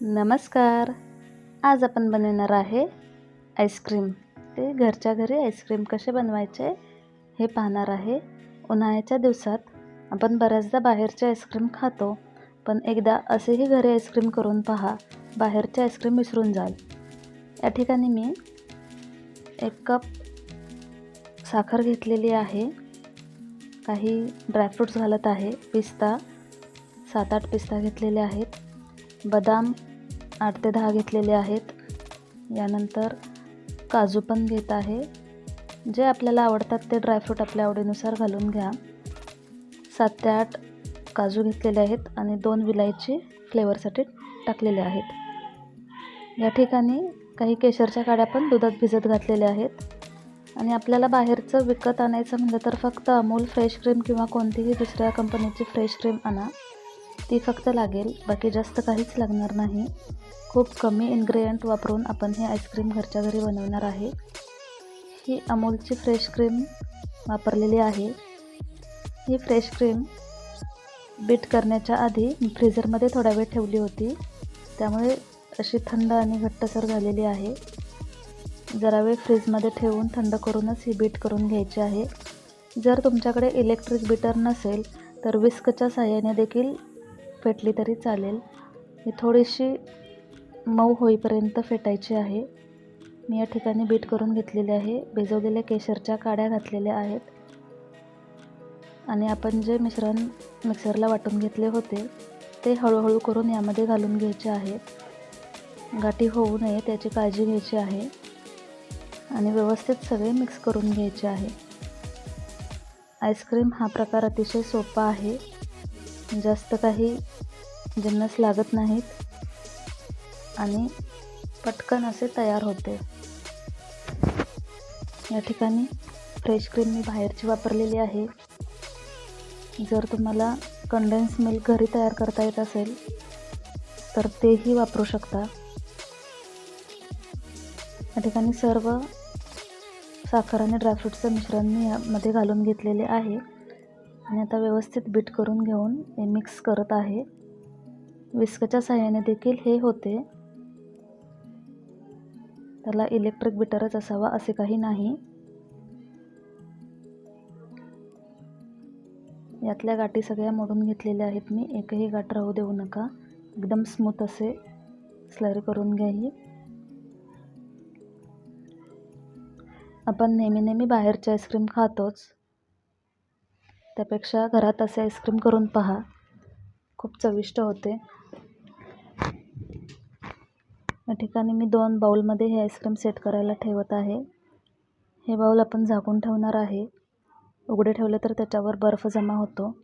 नमस्कार. आज आपण बनवणार आहे आईस्क्रीम. ते घरच्या घरी आईस्क्रीम कसे बनवायचे हे पाहणार आहे. उन्हाळ्याच्या दिवसात आपण बऱ्याचदा बाहेरचे आईस्क्रीम खातो पण एकदा असेही घरी आईस्क्रीम करून पहा बाहेरचे आईस्क्रीम विसरून जाल. या ठिकाणी मी एक कप साखर घेतलेली आहे. काही ड्रायफ्रूट्स घालत आहे. पिस्ता सात आठ पिस्ता घेतलेले आहेत. बदाम आठ ते दहा घेतलेले आहेत. यानंतर काजू पण घेत आहे. जे आपल्याला आवडतात ते ड्रायफ्रूट आपल्या आवडीनुसार घालून घ्या. सात ते आठ काजू घेतलेले आहेत आणि दोन विलायची फ्लेवरसाठी टाकलेले आहेत. या ठिकाणी काही केशरच्या काड्या पण दुधात भिजत घातलेल्या आहेत. आणि आपल्याला बाहेरचं विकत आणायचं म्हटलं तर फक्त अमूल फ्रेश क्रीम किंवा कोणतीही दुसऱ्या कंपनीची फ्रेश क्रीम आणा. ती फक्त लागेल बाकी जास्त काहीच लागणार नाही. खूप कमी इन्ग्रेडियंट वापरून आपण हे आईस्क्रीम घरच्या घरी बनवणार आहे. ही अमूलची फ्रेश क्रीम वापरलेली आहे. ही फ्रेश क्रीम बीट करण्याच्या आधी फ्रीझरमध्ये थोडा वेळ ठेवली होती. त्यामुळे अशी थंड आणि घट्टसर झालेली आहे. जरा वेळ फ्रीजमध्ये ठेवून थंड करूनच ही बीट करून घ्यायची आहे. जर तुमच्याकडे इलेक्ट्रिक बीटर नसेल तर विस्कच्या साह्याने देखील फेटली तरी चालेल. ही थोडीशी मऊ होईपर्यंत फेटायची आहे. मी या ठिकाणी बीट करून घेतलेली आहे. भिजवलेल्या केशरच्या काड्या घातलेल्या आहेत. आणि आपण जे मिश्रण मिक्सरला वाटून घेतले होते ते हळूहळू करून यामध्ये घालून घ्यायचे आहेत गाठी होऊ नये त्याची काळजी घ्यायची आहे. आणि व्यवस्थित सगळे मिक्स करून घ्यायचे आहे. आईस्क्रीम हा प्रकार अतिशय सोपा आहे. जास्त काही जिन्नस लागत नाहीत. आणि पटकन असे तयार होते. या ठिकाणी फ्रेश क्रीम मी बाहेरची वापरलेली आहे. जर तुम्हाला कंडेन्स मिल्क घरी तयार करता येत असेल तर तेही वापरू शकता. या ठिकाणी सर्व साखर आणि ड्रायफ्रूटचं मिश्रण मी यामध्ये घालून घेतलेले आहे. आणि आता व्यवस्थित बीट करून घेऊन हे मिक्स करत आहे. विस्कच्या साह्याने देखील हे होते. त्याला इलेक्ट्रिक बिटरच असावा असे काही नाही. यातल्या गाठी सगळ्या मोडून घेतलेल्या आहेत मी. एकही गाठ राहू देऊ नका. एकदम स्मूथ असे स्लरी करून घ्या ही आपण नेहमी नेहमी बाहेरची आईस्क्रीम खातोच. त्यापेक्षा घरात असे आईस्क्रीम करून पहा. खूप चविष्ट होते. या ठिकाणी मी दोन बाऊलमध्ये हे आईस्क्रीम सेट करायला ठेवत आहे. हे बाऊल आपण झाकून ठेवणार आहे. उघडे ठेवले तर त्याच्यावर बर्फ जमा होतो.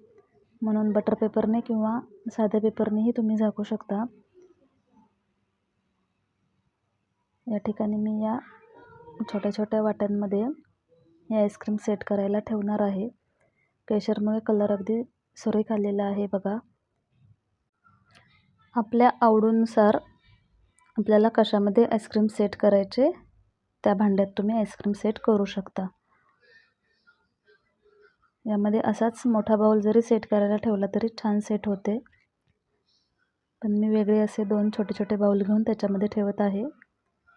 म्हणून बटर पेपरने किंवा साध्या पेपरनेही तुम्ही झाकू शकता. या ठिकाणी मी या छोट्या छोट्या वाट्यांमध्ये हे आईस्क्रीम सेट करायला ठेवणार आहे. केशरमुळे कलर अगदी सुरेख आलेला आहे बघा. आपल्या आवडीनुसार आपल्याला कशामध्ये आईस्क्रीम सेट करायचे त्या भांड्यात तुम्ही आईस्क्रीम सेट करू शकता. यामध्ये असाच मोठा बाऊल जरी सेट करायला ठेवला तरी छान सेट होते. पण मी वेगळे असे दोन छोटे छोटे बाऊल घेऊन त्याच्यामध्ये ठेवत आहे.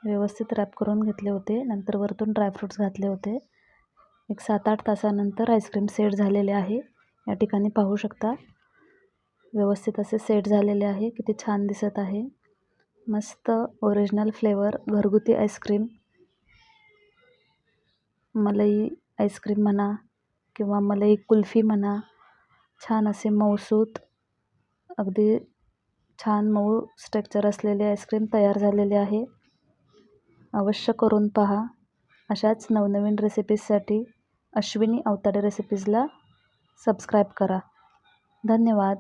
व्यवस्थित रॅप करून घेतले होते. नंतर वरतून ड्रायफ्रूट्स घातले होते. एक सात आठ तासानंतर आईस्क्रीम सेट झालेले आहे. या ठिकाणी पाहू शकता. व्यवस्थित असे सेट झालेले आहे. किती छान दिसत आहे. मस्त ओरिजिनल फ्लेवर घरगुती आईस्क्रीम. मलई आईस्क्रीम म्हणा किंवा मलई कुल्फी म्हणा छान असे मऊसूत अगदी छान मऊ स्ट्रक्चर असलेले आईस्क्रीम तयार झालेले आहे. अवश्य करून पहा. अशाच नवनवीन रेसिपीजसाठी अश्विनी अवताडे रेसिपीजला सबस्क्राईब करा. धन्यवाद.